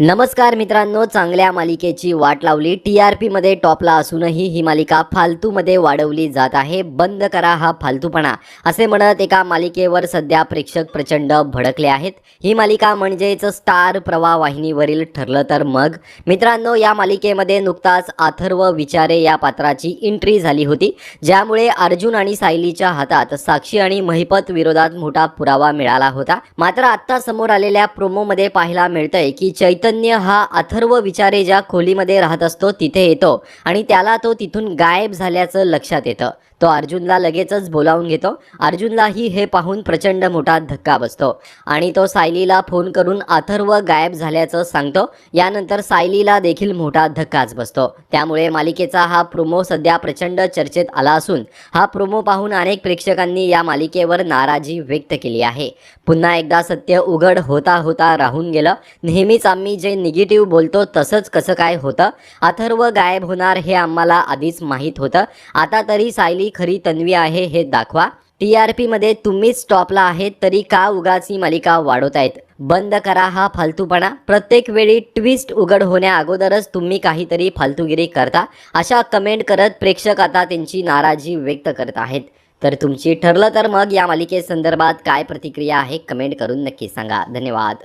नमस्कार मित्रांनो चांगल्या मालिकेची वाट लावली. टी आर पीमध्ये टॉपला असूनही ही मालिका फालतूमध्ये वाढवली जात आहे. बंद करा हा फालतूपणा. असे म्हणत एका मालिकेवर सध्या प्रेक्षक प्रचंड भडकले आहेत. ही मालिका म्हणजेच स्टार प्रवाह वाहिनीवरील ठरलं तर मग? मित्रांनो या मालिकेमध्ये नुकताच अथर्व विचारे या पात्राची एंट्री झाली होती ज्यामुळे अर्जुन आणि सायलीच्या हातात साक्षी आणि महिपत विरोधात मोठा पुरावा मिळाला होता. मात्र आता समोर आलेल्या प्रोमोमध्ये पाहायला मिळतंय की चैतन्य हा अथर्व विचारे ज्या खोलीमध्ये राहत असतो तिथे येतो. आणि त्याला तो तिथून गायब झाल्याचं लक्षात येतं. तो अर्जुनला लगेचच बोलावून घेतो. अर्जुनलाही हे पाहून प्रचंड मोठा धक्का बसतो. आणि तो सायलीला फोन करून अथर्व गायब झाल्याचं सांगतो. यानंतर सायलीला देखील मोठा धक्काच बसतो. त्यामुळे मालिकेचा हा प्रोमो सध्या प्रचंड चर्चेत आला असून हा प्रोमो पाहून अनेक प्रेक्षकांनी या मालिकेवर नाराजी व्यक्त केली आहे. पुन्हा एकदा सत्य उघड होता होता राहून गेलं. नेहमीच आम्ही जे निगेटिव्ह बोलतो तसंच कसं काय होतं? अथर्व गायब होणार हे आम्हाला आधीच माहीत होतं. आता तरी सायली खरी तन्वी आहे हे दाखवा. टी आर पीमध्ये तुम्हीच टॉपला आहेत तरी का उगाच ही मालिका वाढवतायत बंद करा हा फालतूपणा. प्रत्येक वेळी ट्विस्ट उघड होण्या अगोदरच तुम्ही काहीतरी फालतूगिरी करता. अशा कमेंट करत प्रेक्षक आता त्यांची नाराजी व्यक्त करत आहेत. तर तुमची ठरलं तर मग या मालिकेसंदर्भात काय प्रतिक्रिया आहे कमेंट करून नक्की सांगा. धन्यवाद.